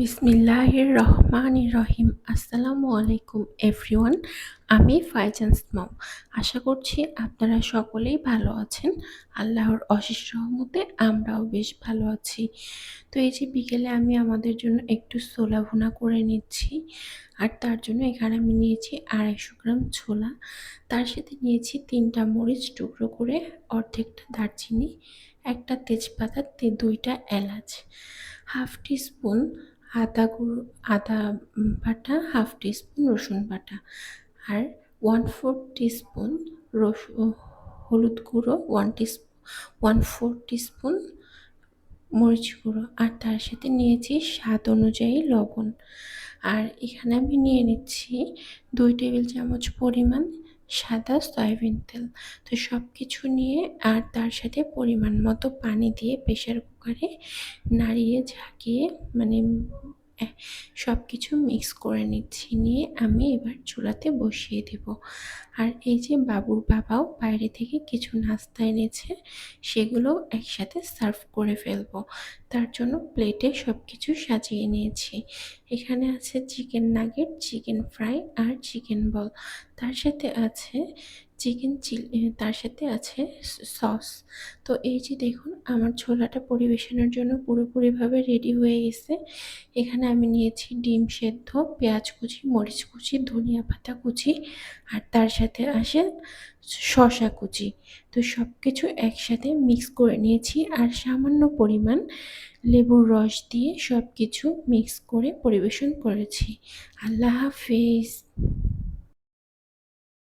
বিসমিল্লাহির রহমানির রহিম আসসালামু আলাইকুম, এভরিওয়ান। আমি ফাইজান্স মম আশা করছি আপনারা সকলেই ভালো আছেন। আল্লাহর অশেষ রহমতে আমরাও বেশ ভালো আছি। তো এই যে বিকেলে আমি আমাদের জন্য একটু ছোলা ভুনা করে নিচ্ছি, আর তার জন্য এখানে আমি নিয়েছি আড়াইশো গ্রাম ছোলা। তার সাথে নিয়েছি তিনটা মরিচ টুকরো করে অর্ধেকটা দারচিনি, একটা তেজপাতা দুইটা এলাচ। হাফ টি স্পুন আদা গুঁড়ো, আদা বাটা, হাফ টিস্পুন রসুন বাটা আর ওয়ান ফোর টিস্পুন রসুন হলুদ গুঁড়ো one teaspoon one four teaspoon মরিচ গুঁড়ো আর তার সাথে নিয়েছি স্বাদ অনুযায়ী লবণ। আর এখানে আমি নিয়ে নিচ্ছি দুই টেবিল চামচ পরিমাণ সাদা সয়াবিন তেল। তো সব কিছু নিয়ে আর তার সাথে পরিমাণ মতো পানি দিয়ে প্রেশার কুকারে নাড়িয়ে ঝাঁকিয়ে মানে সব কিছু মিক্স করে নিচ্ছি, নিয়ে আমি এবার চুলাতে বসিয়ে দেব। আর এই যে বাবুর বাবাও বাইরে থেকে কিছু নাস্তা এনেছে সেগুলো একসাথে সার্ভ করে ফেলব। তার জন্য প্লেটে সব কিছু সাজিয়ে নিয়েছি। এখানে আছে চিকেন নাগেট চিকেন ফ্রাই আর চিকেন বল তার সাথে আছে চিকেন চিলি তার সাথে আছে সস। তো এই যে দেখুন, আমার ছোলাটা পরিবেশনের জন্য পুরোপুরিভাবে রেডি হয়ে গেছে। এখানে আমি নিয়েছি ডিম সেদ্ধ, পেঁয়াজ কুচি, মরিচ কুচি, ধনিয়া পাতা কুচি, আর তার সাথে আসে শশা কুচি। তো সব কিছু একসাথে মিক্স করে নিয়েছি, আর সামান্য পরিমাণ লেবুর রস দিয়ে সব কিছু মিক্স করে পরিবেশন করেছি। আল্লাহ হাফিজ।